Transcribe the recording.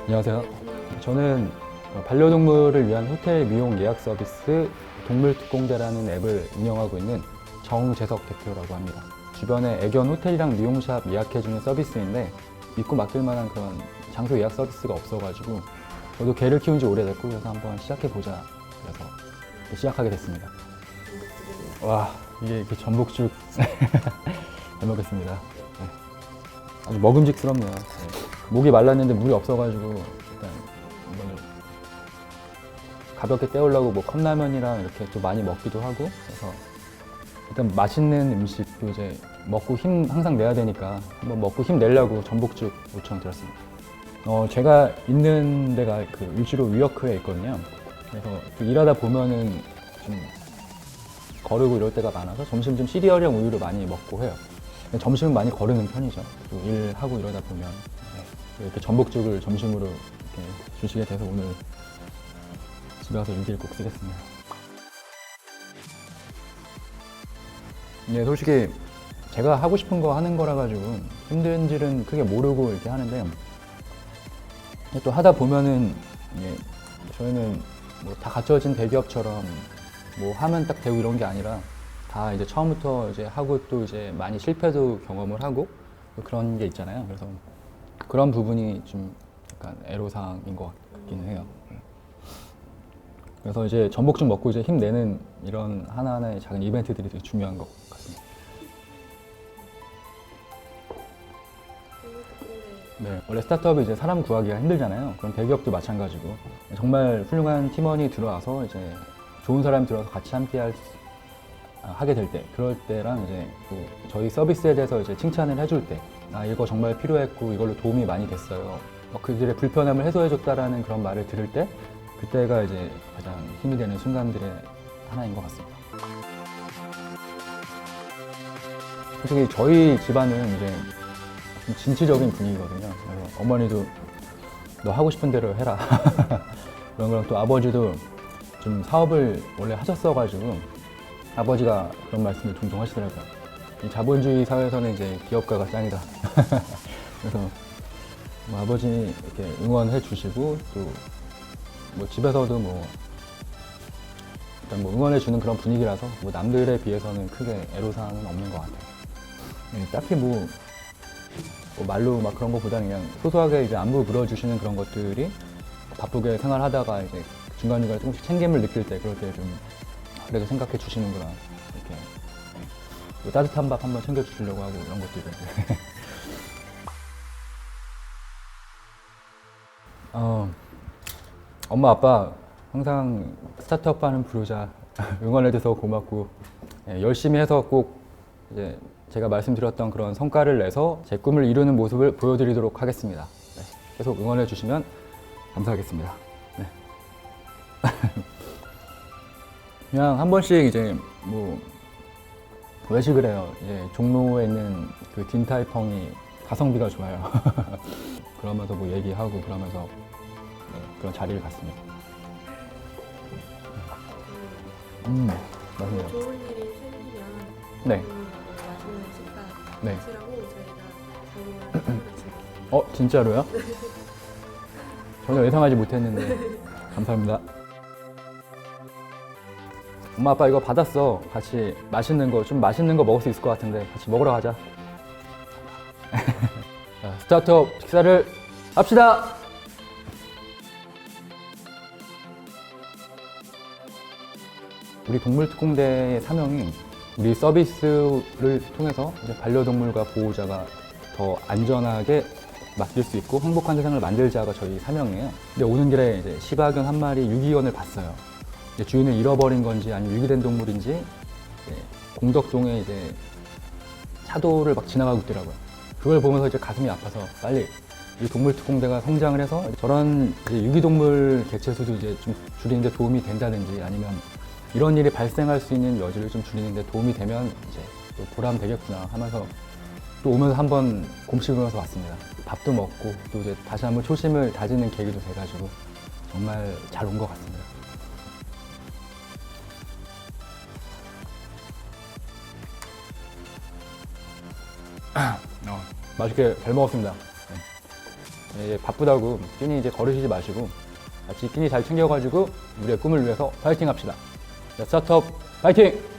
안녕하세요. 저는 반려동물을 위한 호텔 미용 예약 서비스 동물특공대라는 앱을 운영하고 있는 정재석 대표라고 합니다. 주변에 애견 호텔이랑 미용샵 예약해주는 서비스인데 믿고 맡길 만한 그런 장소 예약 서비스가 없어가지고 저도 개를 키운 지 오래됐고 그래서 한번 시작해보자 그래서 시작하게 됐습니다. 와 이게 이렇게 전복죽 잘 먹겠습니다. 네. 아주 먹음직스럽네요. 네. 목이 말랐는데 물이 없어가지고 일단 이거를 가볍게 때우려고 뭐 컵라면이랑 이렇게 또 많이 먹기도 하고 그래서 일단 맛있는 음식도 이제 먹고 힘 항상 내야 되니까 한번 먹고 힘 내려고 전복죽 요청 드렸습니다. 어 제가 있는 데가 그 일주로 위워크에 있거든요. 그래서 그 일하다 보면은 좀 거르고 이럴 때가 많아서 점심 좀 시리얼이랑 우유를 많이 먹고 해요. 점심은 많이 거르는 편이죠. 또 일하고 이러다 보면 네. 이렇게 전복죽을 점심으로 이렇게 주시게 돼서 오늘 집에 가서 일기를 꼭 쓰겠습니다. 네, 솔직히 제가 하고 싶은 거 하는 거라 가지고 힘든지는 크게 모르고 이렇게 하는데 또 하다 보면은 이게 저희는 뭐 다 갖춰진 대기업처럼 뭐 하면 딱 되고 이런 게 아니라 다 이제 처음부터 이제 하고 또 이제 많이 실패도 경험을 하고 또 그런 게 있잖아요. 그래서 그런 부분이 좀 약간 애로사항인 것 같기는 해요. 그래서 이제 전복죽 먹고 이제 힘내는 이런 하나하나의 작은 이벤트들이 되게 중요한 것 같습니다. 네, 원래 스타트업이 이제 사람 구하기가 힘들잖아요. 그럼 대기업도 마찬가지고 정말 훌륭한 팀원이 들어와서 이제 좋은 사람이 들어와서 같이 함께 할, 수- 아, 하게 될 때, 그럴 때랑 이제 그 저희 서비스에 대해서 이제 칭찬을 해줄 때, 아 이거 정말 필요했고 이걸로 도움이 많이 됐어요. 어, 그들의 불편함을 해소해줬다라는 그런 말을 들을 때, 그때가 이제 가장 힘이 되는 순간들의 하나인 것 같습니다. 솔직히 저희 집안은 이제 좀 진취적인 분위기거든요. 그래서 어머니도 너 하고 싶은 대로 해라. 그런 거랑 또 아버지도 좀 사업을 원래 하셨어가지고 아버지가 그런 말씀을 종종 하시더라고요. 이 자본주의 사회에서는 이제 기업가가 짱이다. 그래서 뭐 아버지 이렇게 응원해 주시고 또 뭐 집에서도 뭐 일단 뭐 응원해 주는 그런 분위기라서 뭐 남들에 비해서는 크게 애로사항은 없는 것 같아요. 예, 딱히 뭐, 뭐 말로 막 그런 것보다는 그냥 소소하게 이제 안부 물어주시는 그런 것들이 바쁘게 생활하다가 이제 중간중간에 조금씩 챙김을 느낄 때 그럴 때 좀 그래도 생각해 주시는구나 이렇게 예. 뭐 따뜻한 밥 한번 챙겨 주시려고 하고 이런 것들이 어, 엄마 아빠 항상 스타트업 하는 부르자 응원해줘서 고맙고 예, 열심히 해서 꼭 이제 제가 말씀드렸던 그런 성과를 내서 제 꿈을 이루는 모습을 보여드리도록 하겠습니다. 네, 계속 응원해 주시면 감사하겠습니다. 네. 그냥 한 번씩 이제 뭐 외식을 해요. 이제 종로에 있는 그 딘타이펑이 가성비가 좋아요. 그러면서 뭐 얘기하고 그러면서 네, 그런 자리를 갖습니다. 음, 맞네요. 좋은 일이 생기면 네. 음, 맛있는 식사 네. 저희가. 어, 진짜로요? 전혀 예상하지 못했는데 감사합니다. 엄마 아빠 이거 받았어. 같이 맛있는 거 좀 맛있는 거 먹을 수 있을 것 같은데 같이 먹으러 가자. 자, 스타트업 식사를 합시다. 우리 동물특공대의 사명이 우리 서비스를 통해서 반려동물과 보호자가 더 안전하게 맡길 수 있고 행복한 세상을 만들자가 저희 사명이에요. 근데 오는 길에 이제 시바견 한 마리 유기견을 봤어요. 주인을 잃어버린 건지 아니면 유기된 동물인지 이제 공덕동에 이제 차도를 막 지나가고 있더라고요. 그걸 보면서 이제 가슴이 아파서 빨리 이 동물특공대가 성장을 해서 저런 유기동물 개체수도 이제 좀 줄이는데 도움이 된다든지 아니면 이런 일이 발생할 수 있는 여지를 좀 줄이는데 도움이 되면 이제 또 보람 되겠구나 하면서 또 오면서 한번 곰치면서 왔습니다. 밥도 먹고 또 이제 다시 한번 초심을 다지는 계기도 돼가지고 정말 잘 온 것 같습니다. 어, 맛있게 잘 먹었습니다. 네. 예, 바쁘다고 끼니 이제 거르시지 마시고 같이 끼니 잘 챙겨가지고 우리의 꿈을 위해서 파이팅 합시다. 자, 스타트업 파이팅!